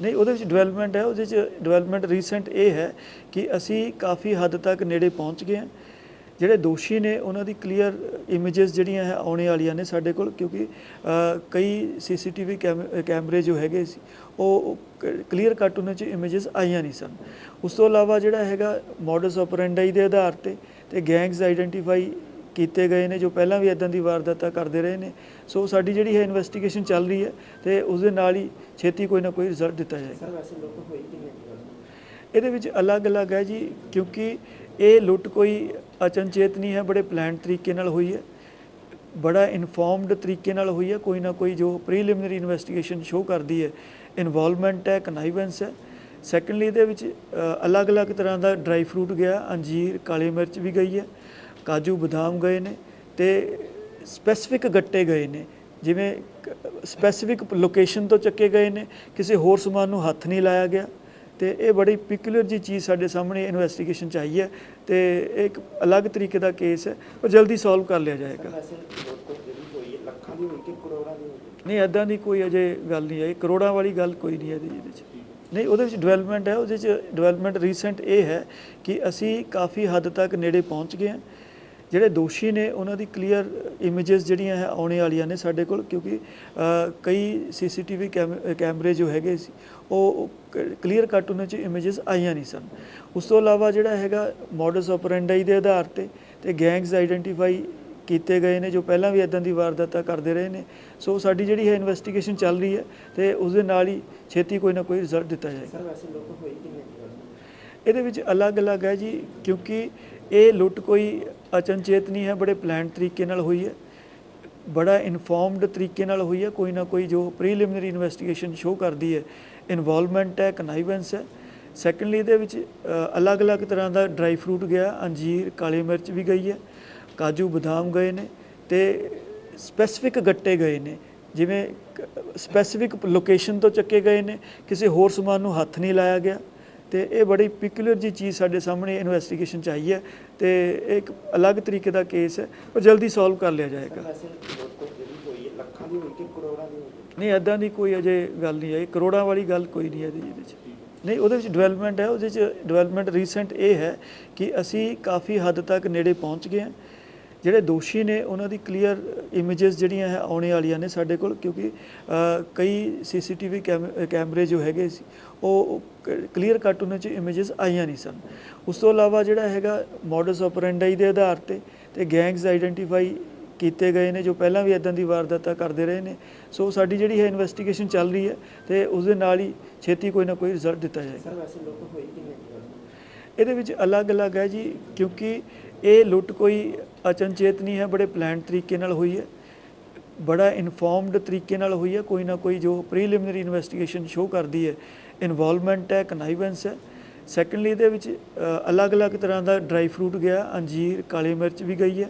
ਨਹੀਂ, ਉਹਦੇ ਵਿੱਚ ਡਿਵੈਲਪਮੈਂਟ ਹੈ, ਉਹਦੇ ਵਿੱਚ ਡਿਵੈਲਪਮੈਂਟ ਰੀਸੈਂਟ ਇਹ ਹੈ ਕਿ ਅਸੀਂ ਕਾਫੀ ਹੱਦ ਤੱਕ ਨੇੜੇ ਪਹੁੰਚ ਗਏ ਹਾਂ। ਜਿਹੜੇ ਦੋਸ਼ੀ ਨੇ, ਉਹਨਾਂ ਦੀ ਕਲੀਅਰ ਇਮੇजेस ਜਿਹੜੀਆਂ ਹੈ, ਆਉਣੇ ਵਾਲੀਆਂ ਨੇ ਸਾਡੇ ਕੋਲ, ਕਿਉਂਕਿ ਕਈ ਸੀਸੀਟੀਵੀ ਕੈਮਰੇ ਜੋ ਹੈਗੇ ਸੀ, ਉਹ ਕਲੀਅਰ ਕੱਟ ਉਹਨਾਂ 'ਚ ਇਮੇजेस ਆਈਆਂ ਨਹੀਂ ਸਨ। ਉਸ ਤੋਂ ਇਲਾਵਾ ਜਿਹੜਾ ਹੈਗਾ ਮੋਡਸ ਆਪਰੈਂਡਾਈ ਦੇ ਆਧਾਰ ਤੇ ਤੇ ਗੈਂਗਸ ਆਈਡੈਂਟੀਫਾਈ ਕੀਤੇ ਗਏ ਨੇ, ਜੋ ਪਹਿਲਾਂ ਵੀ ਇਦਾਂ ਦੀ ਵਾਰਦਾਤਾਂ ਕਰਦੇ ਰਹੇ ਨੇ। ਸੋ ਸਾਡੀ ਜਿਹੜੀ ਹੈ ਇਨਵੈਸਟੀਗੇਸ਼ਨ ਚੱਲ ਰਹੀ ਹੈ, ਤੇ ਉਸ ਦੇ ਨਾਲ ਹੀ ਛੇਤੀ ਕੋਈ ਨਾ ਕੋਈ ਰਿਜ਼ਲਟ ਦਿੱਤਾ ਜਾਏਗਾ। ਇਹਦੇ ਵਿੱਚ ਅਲੱਗ-ਅਲੱਗ ਹੈ ਜੀ, ਕਿਉਂਕਿ ਇਹ ਲੁੱਟ ਕੋਈ ਅਚਨਚੇਤ ਨਹੀਂ ਹੈ, ਬੜੇ ਪਲਾਨ ਤਰੀਕੇ ਨਾਲ ਹੋਈ ਹੈ। ਬੜਾ ਇਨਫੋਰਮਡ ਤਰੀਕੇ ਨਾਲ ਹੋਈ ਹੈ। ਕੋਈ ਨਾ ਕੋਈ ਜੋ ਪ੍ਰੀਲਿਮਿਨਰੀ ਇਨਵੈਸਟੀਗੇਸ਼ਨ ਸ਼ੋ ਕਰਦੀ ਹੈ ਇਨਵੋਲਵਮੈਂਟ ਹੈ ਕਨਾਈਵੈਂਸ ਹੈ। ਸੈਕੰਡਲੀ ਇਹਦੇ ਵਿੱਚ ਅਲੱਗ-ਅਲੱਗ ਤਰ੍ਹਾਂ ਦਾ ਡਰਾਈ ਫਰੂਟ ਗਿਆ, ਅੰਜੀਰ, ਕਾਲੀ ਮਿਰਚ ਵੀ ਗਈ ਹੈ, ਕਾਜੂ ਬਦਾਮ ਗਏ ਨੇ ਤੇ ਸਪੈਸੀਫਿਕ ਗੱਟੇ ਗਏ ਨੇ। ਜਿਵੇਂ ਸਪੈਸੀਫਿਕ ਲੋਕੇਸ਼ਨ ਤੋਂ ਚੱਕੇ ਗਏ ਨੇ ਕਿਸੇ ਹੋਰ ਸਮਾਨ ਨੂੰ ਹੱਥ ਨਹੀਂ ਲਾਇਆ ਗਿਆ। ਤੇ ਇਹ ਬੜੀ ਪਿਕੂਲਰ ਜੀ ਚੀਜ਼ ਸਾਡੇ ਸਾਹਮਣੇ ਇਨਵੈਸਟੀਗੇਸ਼ਨ ਚਾਹੀ ਹੈ ਤੇ ਇਹ ਇੱਕ ਅਲੱਗ ਤਰੀਕੇ ਦਾ ਕੇਸ ਹੈ। ਉਹ ਜਲਦੀ ਸੋਲਵ ਕਰ ਲਿਆ ਜਾਏਗਾ। ਨਹੀਂ ਐਦਾਂ ਦੀ ਕੋਈ ਅਜੇ ਗੱਲ ਨਹੀਂ ਆਈ। ਕਰੋੜਾਂ ਵਾਲੀ ਗੱਲ ਕੋਈ ਨਹੀਂ ਹੈ ਇਹਦੇ 'ਚ। ਨਹੀਂ ਉਹਦੇ ਵਿੱਚ ਡਿਵੈਲਪਮੈਂਟ ਹੈ ਉਹਦੇ ਵਿੱਚ ਡਿਵੈਲਪਮੈਂਟ ਰੀਸੈਂਟ ਇਹ ਹੈ ਕਿ ਅਸੀਂ ਕਾਫੀ ਹੱਦ ਤੱਕ ਨੇੜੇ ਪਹੁੰਚ ਗਏ ਹਾਂ। ਜਿਹੜੇ ਦੋਸ਼ੀ ਨੇ, ਉਹਨਾਂ ਦੀ ਕਲੀਅਰ ਇਮੇजेस ਜਿਹੜੀਆਂ ਹੈ, ਆਉਣੇ ਵਾਲੀਆਂ ਨੇ ਸਾਡੇ ਕੋਲ, ਕਿਉਂਕਿ ਕਈ ਸੀਸੀਟੀਵੀ ਕੈਮਰੇ ਜੋ ਹੈਗੇ ਸੀ, ਉਹ ਕਲੀਅਰ ਕੱਟ ਉਹਨਾਂ 'ਚ ਇਮੇजेस ਆਈਆਂ ਨਹੀਂ ਸਨ। ਉਸ ਤੋਂ ਇਲਾਵਾ ਜਿਹੜਾ ਹੈਗਾ ਮੋਡਸ ਆਪਰੈਂਡਾਈ ਦੇ ਆਧਾਰ ਤੇ ਤੇ ਗੈਂਗਸ ਆਈਡੈਂਟੀਫਾਈ ਕੀਤੇ ਗਏ ਨੇ, ਜੋ ਪਹਿਲਾਂ ਵੀ ਇਦਾਂ ਦੀ ਵਾਰਦਾਤਾਂ ਕਰਦੇ ਰਹੇ ਨੇ। ਸੋ ਸਾਡੀ ਜਿਹੜੀ ਹੈ ਇਨਵੈਸਟੀਗੇਸ਼ਨ ਚੱਲ ਰਹੀ ਹੈ, ਤੇ ਉਸ ਦੇ ਨਾਲ ਹੀ ਛੇਤੀ ਕੋਈ ਨਾ ਕੋਈ ਰਿਜ਼ਲਟ ਦਿੱਤਾ ਜਾਏਗਾ। ਇਹਦੇ ਵਿੱਚ ਅਲੱਗ-ਅਲੱਗ ਹੈ ਜੀ, ਕਿਉਂਕਿ ਇਹ ਲੁੱਟ ਕੋਈ ਅਚਨਚੇਤ ਨਹੀਂ ਹੈ, ਬੜੇ ਪਲਾਨ ਤਰੀਕੇ ਨਾਲ ਹੋਈ ਹੈ। ਬੜਾ ਇਨਫੋਰਮਡ ਤਰੀਕੇ ਨਾਲ ਹੋਈ ਹੈ, ਕੋਈ ਨਾ ਕੋਈ ਜੋ ਪ੍ਰੀਲਿਮਿਨਰੀ ਇਨਵੈਸਟੀਗੇਸ਼ਨ ਸ਼ੋ ਕਰਦੀ ਹੈ, ਇਨਵੋਲਵਮੈਂਟ ਹੈ ਕਨਾਈਵੈਂਸ ਹੈ। ਸੈਕੰਡਲੀ ਇਹਦੇ ਵਿੱਚ ਅਲੱਗ-ਅਲੱਗ ਤਰ੍ਹਾਂ ਦਾ ਡਰਾਈ ਫਰੂਟ ਗਿਆ, ਅੰਜੀਰ, ਕਾਲੀ ਮਿਰਚ ਵੀ ਗਈ ਹੈ, ਕਾਜੂ ਬਦਾਮ ਗਏ ਨੇ ਤੇ ਸਪੈਸੀਫਿਕ ਗੱਟੇ ਗਏ ਨੇ, ਜਿਵੇਂ ਸਪੈਸੀਫਿਕ ਲੋਕੇਸ਼ਨ ਤੋਂ ਚੱਕੇ ਗਏ ਨੇ, ਕਿਸੇ ਹੋਰ ਸਮਾਨ ਨੂੰ ਹੱਥ ਨਹੀਂ ਲਾਇਆ ਗਿਆ। ਤੇ ਇਹ ਬੜੀ ਪਿਕੂਲਰ ਜੀ ਚੀਜ਼ ਸਾਡੇ ਸਾਹਮਣੇ ਇਨਵੈਸਟੀਗੇਸ਼ਨ 'ਚ ਆਈ ਹੈ ਤੇ ਇਹ ਇੱਕ ਅਲੱਗ ਤਰੀਕੇ ਦਾ ਕੇਸ ਹੈ ਪਰ ਜਲਦੀ ਸੋਲਵ ਕਰ ਲਿਆ ਜਾਏਗਾ। ਨਹੀਂ ਐਦਾਂ ਦੀ ਕੋਈ ਅਜੇ ਗੱਲ ਨਹੀਂ ਆਈ ਕਰੋੜਾਂ ਵਾਲੀ ਗੱਲ ਕੋਈ ਨਹੀਂ ਹੈ ਇਹਦੇ ਇਹਦੇ 'ਚ। ਨਹੀਂ, ਉਹਦੇ ਵਿੱਚ ਡਿਵੈਲਪਮੈਂਟ ਹੈ, ਉਹਦੇ ਵਿੱਚ ਡਿਵੈਲਪਮੈਂਟ ਰੀਸੈਂਟ ਇਹ ਹੈ ਕਿ ਅਸੀਂ ਕਾਫੀ ਹੱਦ ਤੱਕ ਨੇੜੇ ਪਹੁੰਚ ਗਏ ਹਾਂ। ਜਿਹੜੇ ਦੋਸ਼ੀ ਨੇ ਉਹਨਾਂ ਦੀ ਕਲੀਅਰ ਇਮੇजेस ਜਿਹੜੀਆਂ ਹੈ ਆਉਣੇ ਵਾਲੀਆਂ ਨੇ ਸਾਡੇ ਕੋਲ ਕਿਉਂਕਿ ਕਈ ਸੀਸੀਟੀਵੀ ਕੈਮਰੇ ਜੋ ਹੈਗੇ ਸੀ ਉਹ ਕਲੀਅਰ ਕੱਟ ਉਹਨਾਂ 'ਚ ਇਮੇजेस ਆਈਆਂ ਨਹੀਂ ਸਨ। ਉਸ ਤੋਂ ਇਲਾਵਾ ਜਿਹੜਾ ਹੈਗਾ ਮੋਡਸ ਆਪਰੈਂਡਾਈ ਦੇ ਆਧਾਰ ਤੇ ਤੇ ਗੈਂਗਸ ਆਈਡੈਂਟੀਫਾਈ ਕੀਤੇ ਗਏ ਨੇ ਜੋ ਪਹਿਲਾਂ ਵੀ ਇਦਾਂ ਦੀ ਵਾਰਦਾਤਾਂ ਕਰਦੇ ਰਹੇ ਨੇ। ਸੋ ਸਾਡੀ ਜਿਹੜੀ ਹੈ ਇਨਵੈਸਟੀਗੇਸ਼ਨ ਚੱਲ ਰਹੀ ਹੈ ਤੇ ਉਸ ਦੇ ਨਾਲ ਹੀ ਛੇਤੀ ਕੋਈ ਨਾ ਕੋਈ ਰਿਜ਼ਲਟ ਦਿੱਤਾ ਜਾਏਗਾ। ਇਹਦੇ ਵਿੱਚ ਅਲੱਗ-ਅਲੱਗ ਹੈ ਜੀ ਕਿਉਂਕਿ ਇਹ ਲੁੱਟ ਕੋਈ ਅਚਨਚੇਤ ਨਹੀਂ ਹੈ, ਬੜੇ ਪਲਾਨ ਤਰੀਕੇ ਨਾਲ ਹੋਈ ਹੈ। ਬੜਾ ਇਨਫੋਰਮਡ ਤਰੀਕੇ ਨਾਲ ਹੋਈ ਹੈ, ਕੋਈ ਨਾ ਕੋਈ ਜੋ ਪ੍ਰੀਲਿਮਿਨਰੀ ਇਨਵੈਸਟੀਗੇਸ਼ਨ ਸ਼ੋ ਕਰਦੀ ਹੈ। ਇਨਵੋਲਵਮੈਂਟ ਹੈ ਕਨਾਈਵੈਂਸ ਹੈ। ਸੈਕੰਡਲੀ ਇਹਦੇ ਵਿੱਚ ਅਲੱਗ-ਅਲੱਗ ਤਰ੍ਹਾਂ ਦਾ ਡਰਾਈ ਫਰੂਟ ਗਿਆ, ਅੰਜੀਰ, ਕਾਲੀ ਮਿਰਚ ਵੀ ਗਈ ਹੈ,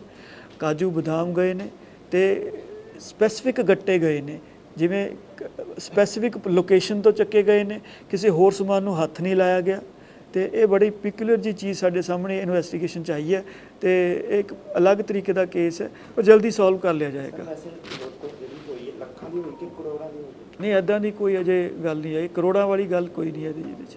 ਕਾਜੂ, ਬਦਾਮ ਗਏ ਨੇ ਤੇ ਸਪੈਸੀਫਿਕ ਗੱਟੇ ਗਏ ਨੇ। ਜਿਵੇਂ ਸਪੈਸੀਫਿਕ ਲੋਕੇਸ਼ਨ ਤੋਂ ਚੱਕੇ ਗਏ ਨੇ, ਕਿਸੇ ਹੋਰ ਸਮਾਨ ਨੂੰ ਹੱਥ ਨਹੀਂ ਲਾਇਆ ਗਿਆ। ਤੇ ਇਹ ਬੜੀ ਪਿਕੂਲਰ ਜੀ ਚੀਜ਼ ਸਾਡੇ ਸਾਹਮਣੇ ਇਨਵੈਸਟੀਗੇਸ਼ਨ ਚਾਹੀ ਹੈ ਤੇ ਇਹ ਇੱਕ ਅਲੱਗ ਤਰੀਕੇ ਦਾ ਕੇਸ ਹੈ ਉਹ ਜਲਦੀ ਸੋਲਵ ਕਰ ਲਿਆ ਜਾਏਗਾ। ਨਹੀਂ ਐਦਾਂ ਦੀ ਕੋਈ ਅਜੇ ਗੱਲ ਨਹੀਂ ਆਈ ਕਰੋੜਾਂ ਵਾਲੀ ਗੱਲ ਕੋਈ ਨਹੀਂ ਹੈ ਇਹਦੇ ਇਹਦੇ 'ਚ।